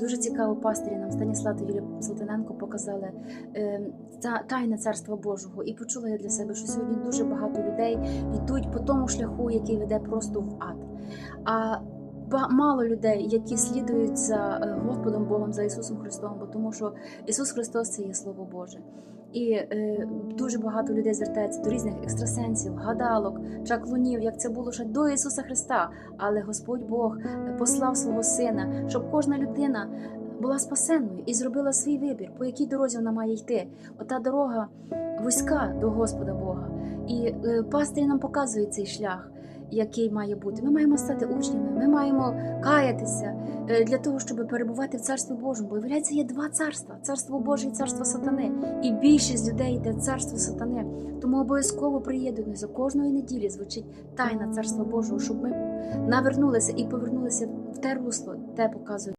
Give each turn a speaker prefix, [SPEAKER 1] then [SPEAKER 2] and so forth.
[SPEAKER 1] Дуже цікаво пастирі нам Станіслав та Юлія Салтаненко показали е, та- тайне царства Божого. І почула я для себе, що сьогодні дуже багато людей йдуть по тому шляху, який веде просто в ад. А мало людей, які слідують за е, Господом Богом, за Ісусом Христом, бо тому що Ісус Христос це є Слово Боже. І е, дуже багато людей звертається до різних екстрасенсів, гадалок, чаклунів, як це було ще до Ісуса Христа. Але Господь Бог послав свого сина, щоб кожна людина була спасенною і зробила свій вибір, по якій дорозі вона має йти. Ота дорога вузька до Господа Бога. І е, пастирі нам показують цей шлях, який має бути. Ми маємо стати учнями, ми маємо каятися е, для того, щоб перебувати в царстві Божому. Бо виявляється, є два царства: царство Боже і царство сатани. І більшість людей йде в царство сатани. Тому обов'язково приєднуйтеся кожної неділі. Звучить тайна царства Божого, щоб ми навернулися і повернулися в те русло, те показує.